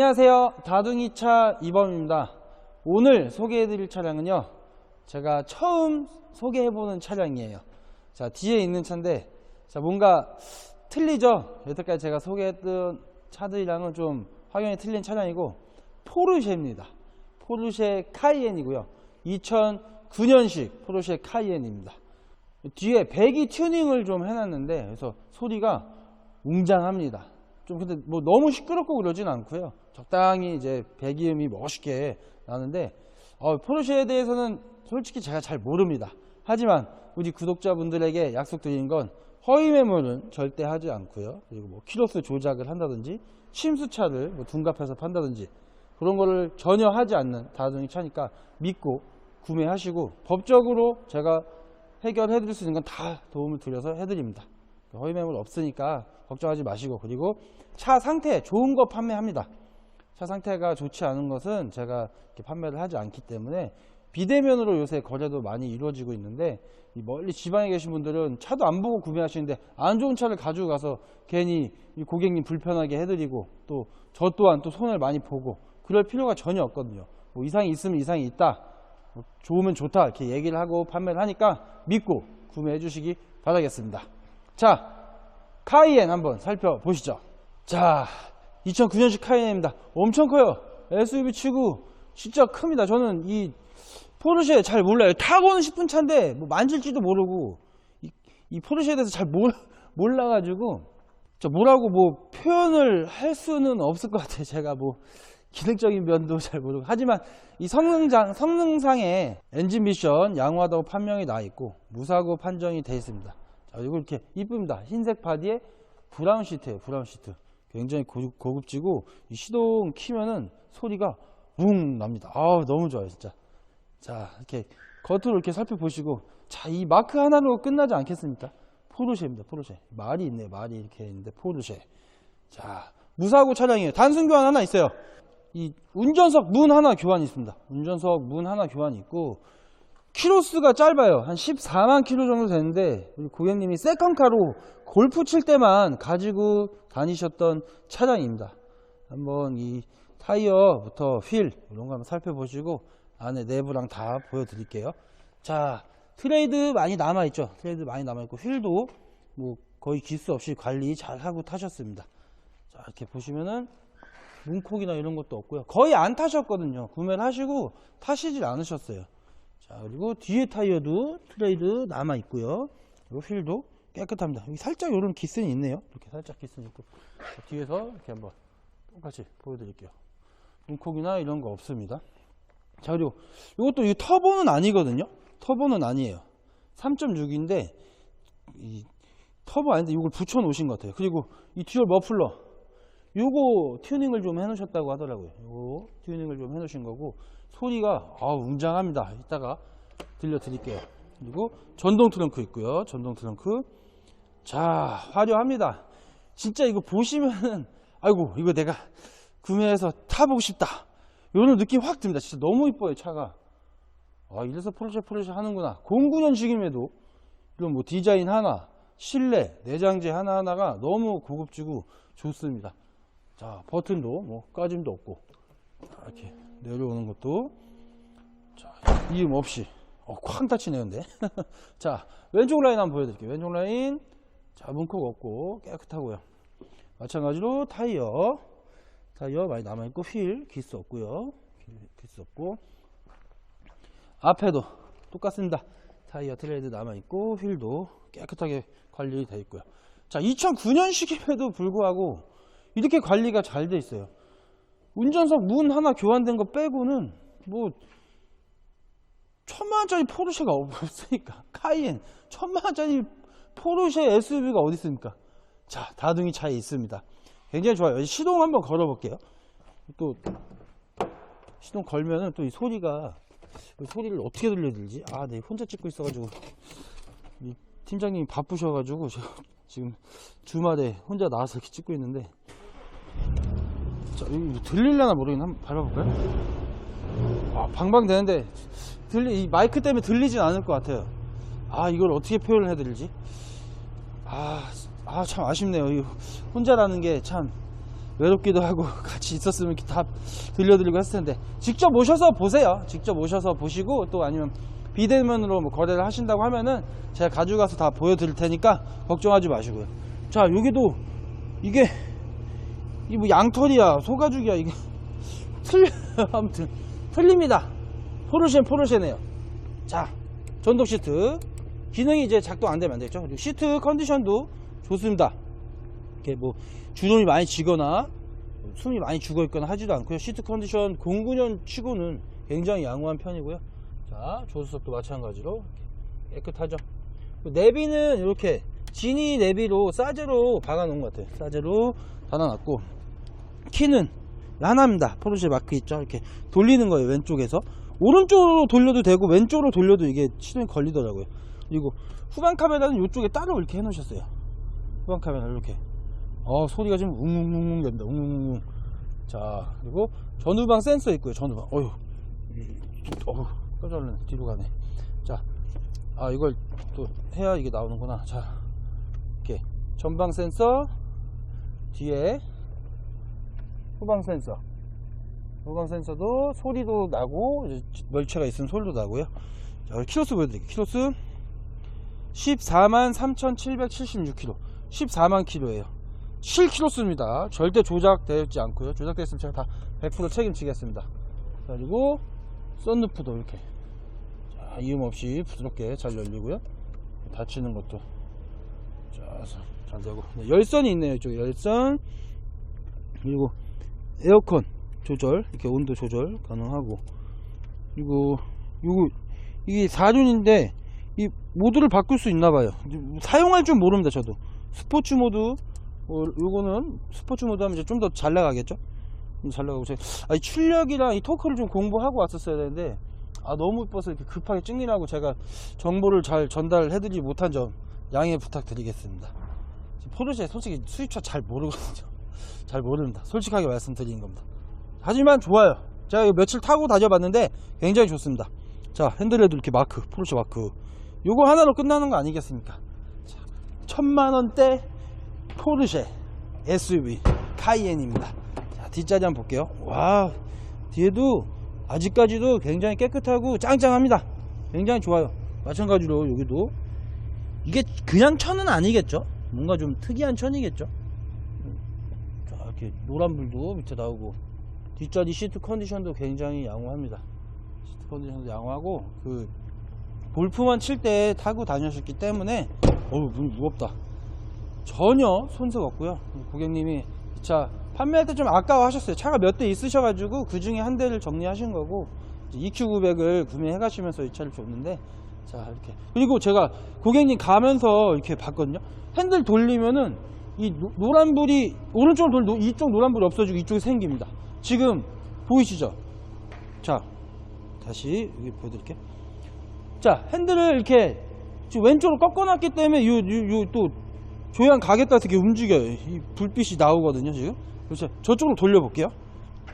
안녕하세요. 다둥이차 이범입니다. 오늘 소개해드릴 차량은요. 제가 처음 소개해보는 차량이에요. 자, 뒤에 있는 차인데, 자, 뭔가 틀리죠? 여태까지 제가 소개했던 차들이랑은 좀 확연히 틀린 차량이고, 포르쉐입니다. 포르쉐 카이엔이고요. 2009년식 포르쉐 카이엔입니다. 뒤에 배기 튜닝을 좀 해놨는데, 그래서 소리가 웅장합니다. 좀 근데 뭐 너무 시끄럽고 그러진 않고요. 적당히 이제 배기음이 멋있게 나는데 어, 포르쉐에 대해서는 솔직히 제가 잘 모릅니다. 하지만 우리 구독자분들에게 약속드린 건 허위 매물은 절대 하지 않고요. 그리고 뭐 키로수 조작을 한다든지 침수차를 뭐 둔갑해서 판다든지 그런 거를 전혀 하지 않는 다중이 차니까 믿고 구매하시고 법적으로 제가 해결해 드릴 수 있는 건 다 도움을 드려서 해드립니다. 허위 매물 없으니까 걱정하지 마시고 그리고 차 상태 좋은 거 판매합니다. 차 상태가 좋지 않은 것은 제가 판매를 하지 않기 때문에 비대면으로 요새 거래도 많이 이루어지고 있는데 이 멀리 지방에 계신 분들은 차도 안 보고 구매하시는데 안 좋은 차를 가지고 가서 괜히 이 고객님 불편하게 해드리고 또 저 또한 또 손해를 많이 보고 그럴 필요가 전혀 없거든요. 뭐 이상이 있으면 이상이 있다. 뭐 좋으면 좋다 이렇게 얘기를 하고 판매를 하니까 믿고 구매해 주시기 바라겠습니다. 자, 카이엔 한번 살펴보시죠. 자, 2009년식 카이엔입니다. 엄청 커요. SUV 치고 진짜 큽니다. 저는 이 포르쉐 잘 몰라요. 타고는 싶은 차인데 뭐 만질지도 모르고 이, 이 포르쉐에 대해서 잘 몰, 몰라가지고 저 뭐라고 뭐 표현을 할 수는 없을 것 같아요. 제가 뭐 기능적인 면도 잘 모르고 하지만 이 성능장 성능상에 엔진 미션 양호하다고 판명이 나 있고 무사고 판정이 돼 있습니다. 자, 이거 이렇게 이쁩니다. 흰색 바디에 브라운 시트예요. 브라운 시트. 굉장히 고급, 고급 지고 이 시동 키면은 소리가 웅 납니다. 아우 너무 좋아요 진짜. 자 이렇게 겉으로 이렇게 살펴보시고 자 이 마크 하나로 끝나지 않겠습니까? 포르쉐입니다. 포르쉐. 말이 있네. 말이 이렇게 있는데 포르쉐. 자 무사고 차량이에요. 단순 교환 하나 있어요. 이 운전석 문 하나 교환이 있습니다. 운전석 문 하나 교환이 있고 키로수가 짧아요. 한 14만 키로 정도 되는데 우리 고객님이 세컨카로 골프 칠 때만 가지고 다니셨던 차량입니다. 한번 이 타이어부터 휠 이런 거 한번 살펴보시고 안에 내부랑 다 보여드릴게요. 자 트레이드 많이 남아있죠. 트레이드 많이 남아있고 휠도 뭐 거의 기스 없이 관리 잘 하고 타셨습니다. 자 이렇게 보시면은 문콕이나 이런 것도 없고요. 거의 안 타셨거든요. 구매를 하시고 타시질 않으셨어요. 자, 그리고 뒤에 타이어도 트레이드 남아 있고요. 그리고 휠도 깨끗합니다. 여기 살짝 이런 기스는 있네요. 이렇게 살짝 기스는 있고. 자, 뒤에서 이렇게 한번 똑같이 보여드릴게요. 문콕이나 이런 거 없습니다. 자, 그리고 이것도 이 터보는 아니거든요. 터보는 아니에요. 3.6인데, 이 터보 아닌데 이걸 붙여 놓으신 것 같아요. 그리고 이 듀얼 머플러. 요거 튜닝을 좀 해놓으셨다고 하더라고요. 요거 튜닝을 좀 해놓으신 거고 소리가 아 웅장합니다. 이따가 들려드릴게요. 그리고 전동 트렁크 있고요. 전동 트렁크. 자 화려합니다. 진짜 이거 보시면은 아이고 이거 내가 구매해서 타보고 싶다. 이런 느낌 확 듭니다. 진짜 너무 이뻐요 차가. 아 이래서 포르쉐 포르쉐 하는구나. 09년식임에도 이런 뭐 디자인 하나, 실내, 내장재 하나하나가 너무 고급지고 좋습니다. 자, 버튼도 뭐 까짐도 없고 자, 이렇게 내려오는 것도 자, 이음 없이 어, 쾅 다치네요, 근데. 자, 왼쪽 라인 한번 보여드릴게요. 왼쪽 라인 자, 문콕 없고 깨끗하고요. 마찬가지로 타이어 타이어 많이 남아있고 휠 기스 없고요. 휠 기스 없고 앞에도 똑같습니다. 타이어 트레이드 남아있고 휠도 깨끗하게 관리되어 있고요. 자, 2009년식임에도 불구하고 이렇게 관리가 잘 돼 있어요. 운전석 문 하나 교환된 거 빼고는 뭐 천만 원짜리 포르쉐가 없으니까 카이엔 천만 원짜리 포르쉐 SUV가 어디 있습니까? 자 다둥이 차에 있습니다. 굉장히 좋아요. 시동 한번 걸어볼게요. 또 시동 걸면은 또 이 소리가 이 소리를 어떻게 들려드리지? 아, 네 혼자 찍고 있어가지고 이 팀장님이 바쁘셔가지고 제가 지금 주말에 혼자 나와서 이렇게 찍고 있는데 자, 이거 뭐 들릴려나 모르겠네. 한번 밟아볼까요? 아, 방방 되는데, 들리, 이 마이크 때문에 들리진 않을 것 같아요. 아, 이걸 어떻게 표현을 해드리지? 아, 아, 참 아쉽네요. 이 혼자라는 게 참, 외롭기도 하고 같이 있었으면 다 들려드리고 했을 텐데 직접 오셔서 보세요. 직접 오셔서 보시고 또 아니면 비대면으로 뭐 거래를 하신다고 하면은 제가 가져가서 다 보여드릴 테니까 걱정하지 마시고요. 자 여기도 이게 이뭐 양털이야 소가죽이야 이게 틀려 아무튼 틀립니다. 포르쉐는 포르쉐네요. 자 전동 시트 기능이 이제 작동 안 되면 안 되겠죠. 시트 컨디션도 좋습니다. 이렇게 뭐 주름이 많이 지거나 숨이 많이 죽어 있거나 하지도 않고요. 시트 컨디션 09년 치고는 굉장히 양호한 편이고요. 자 조수석도 마찬가지로 깨끗하죠. 내비는 이렇게 지니 내비로 사제로 박아 놓은 것 같아요. 사제로 달아놨고 키는 하나입니다. 포르쉐 마크 있죠. 이렇게 돌리는 거예요. 왼쪽에서 오른쪽으로 돌려도 되고 왼쪽으로 돌려도 이게 시동이 걸리더라고요. 그리고 후방 카메라는 이쪽에 따로 이렇게 해놓으셨어요. 후방 카메라 이렇게. 어 소리가 지금 웅웅웅웅 된다. 웅웅웅. 자 그리고 전후방 센서 있고요. 전후방. 어휴. 어휴. 깜짝 놀랐네. 뒤로 가네. 자. 아 이걸 또 해야 이게 나오는구나. 자. 이렇게 전방 센서 뒤에 후방 센서. 후방 센서도 소리도 나고 멀체가 있으면 소리도 나고요. 자 키로수 보여드릴게요. 키로수 14만 3776km 14만 킬로예요. 7키로수입니다. 절대 조작되지 않고요. 조작됐으면 제가 다 100% 책임지겠습니다. 자, 그리고 썬루프도 이렇게. 자, 이음 없이 부드럽게 잘 열리고요. 닫히는 것도. 자, 잘 되고. 네, 열선이 있네요 이쪽에. 열선. 그리고 에어컨 조절 이렇게 온도 조절 가능하고. 그리고 요거 이게 4륜인데 이 모드를 바꿀 수 있나 봐요. 사용할 줄 모릅니다 저도. 스포츠 모드 어, 요거는 스포츠 모드 하면 좀 더 잘 나가겠죠? 좀 잘 나가고. 제가 아, 이 출력이랑 이 토크를 좀 공부하고 왔었어야 되는데 아 너무 이뻐서 이렇게 급하게 찍느라고 제가 정보를 잘 전달해드리지 못한 점 양해 부탁드리겠습니다. 포르쉐 솔직히 수입차 잘 모르거든요 잘 모릅니다. 솔직하게 말씀드리는 겁니다. 하지만 좋아요. 제가 며칠 타고 다녀봤는데 굉장히 좋습니다. 자, 핸들에도 이렇게 마크, 포르쉐 마크. 요거 하나로 끝나는 거 아니겠습니까? 자, 천만 원대 포르쉐 SUV 카이엔입니다. 자, 뒷자리 한번 볼게요. 와, 뒤에도 아직까지도 굉장히 깨끗하고 짱짱합니다. 굉장히 좋아요. 마찬가지로 여기도 이게 그냥 천은 아니겠죠? 뭔가 좀 특이한 천이겠죠? 자, 이렇게 노란불도 밑에 나오고 뒷자리 시트 컨디션도 굉장히 양호합니다. 시트 컨디션도 양호하고 그 골프만 칠 때 타고 다녔었기 때문에 어우 문 무겁다. 전혀 손색 없고요. 고객님이 이 차 판매할 때 좀 아까워하셨어요. 차가 몇 대 있으셔가지고 그 중에 한 대를 정리하신 거고 EQ900을 구매해 가시면서 이 차를 줬는데 자 이렇게 그리고 제가 고객님 가면서 이렇게 봤거든요. 핸들 돌리면은 이 노- 노란불이 오른쪽으로 돌 이쪽 노란불이 없어지고 이쪽에 생깁니다. 지금 보이시죠? 자 다시 여기 보여드릴게요. 자 핸들을 이렇게 지금 왼쪽으로 꺾어놨기 때문에 요요또 조향 가겠다 어떻게 움직여요. 이 불빛이 나오거든요 지금. 그래서 저쪽으로 돌려볼게요.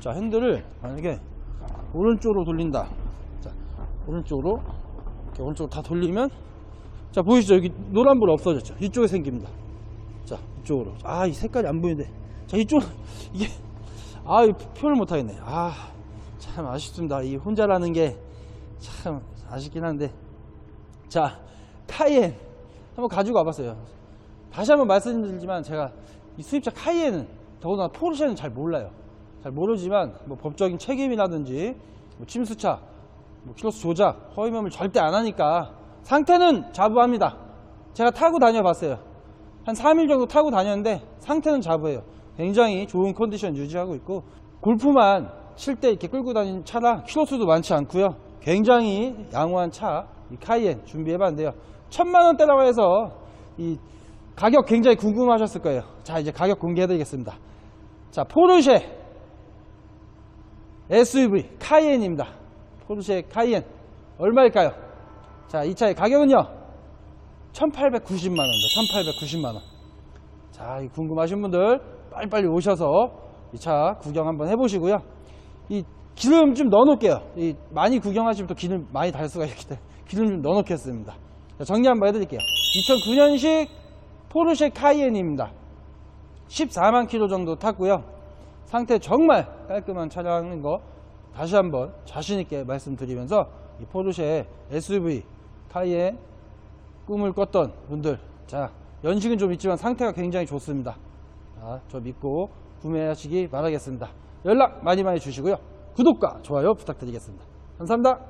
자 핸들을 만약에 오른쪽으로 돌린다. 자 오른쪽으로 이렇게 오른쪽으로 다 돌리면 자 보이시죠 여기 노란불 없어졌죠. 이쪽에 생깁니다. 자 이쪽으로. 아 이 색깔이 안 보이는데. 자 이쪽 이게 아 표현을 못하겠네. 아 참 아쉽습니다. 이 혼자라는 게 참 아쉽긴 한데. 자 카이엔. 한번 가지고 와봤어요. 다시 한번 말씀드리지만 제가 이 수입차 카이엔은 더구나 포르쉐는 잘 몰라요. 잘 모르지만 뭐 법적인 책임이라든지 뭐 침수차 뭐 키로수 조작 허위 매물 절대 안 하니까 상태는 자부합니다. 제가 타고 다녀봤어요 한 3일 정도 타고 다녔는데 상태는 자부해요. 굉장히 좋은 컨디션 유지하고 있고 골프만 칠 때 이렇게 끌고 다니는 차라 키로수도 많지 않고요. 굉장히 양호한 차, 이 카이엔 준비해봤는데요. 천만 원대라고 해서 이 가격 굉장히 궁금하셨을 거예요. 자 이제 가격 공개해드리겠습니다. 자 포르쉐 SUV 카이엔입니다. 포르쉐 카이엔 얼마일까요? 자 이 차의 가격은요. 1890만 원입니다. 1890만 원. 자, 이 궁금하신 분들 빨리빨리 오셔서 이 차 구경 한번 해보시고요. 이 기름 좀 넣어놓을게요. 이 많이 구경하시면 또 기름 많이 달 수가 있기 때문에 기름 좀 넣어놓겠습니다. 자, 정리 한번 해드릴게요. 2009년식 포르쉐 카이엔입니다. 14만 킬로 정도 탔고요. 상태 정말 깔끔한 차량인 거 다시 한번 자신 있게 말씀드리면서 이 포르쉐 SUV 카이에 꿈을 꿨던 분들. 자 연식은 좀 있지만 상태가 굉장히 좋습니다. 자, 저 믿고 구매하시기 바라겠습니다. 연락 많이 많이 주시고요. 구독과 좋아요 부탁드리겠습니다. 감사합니다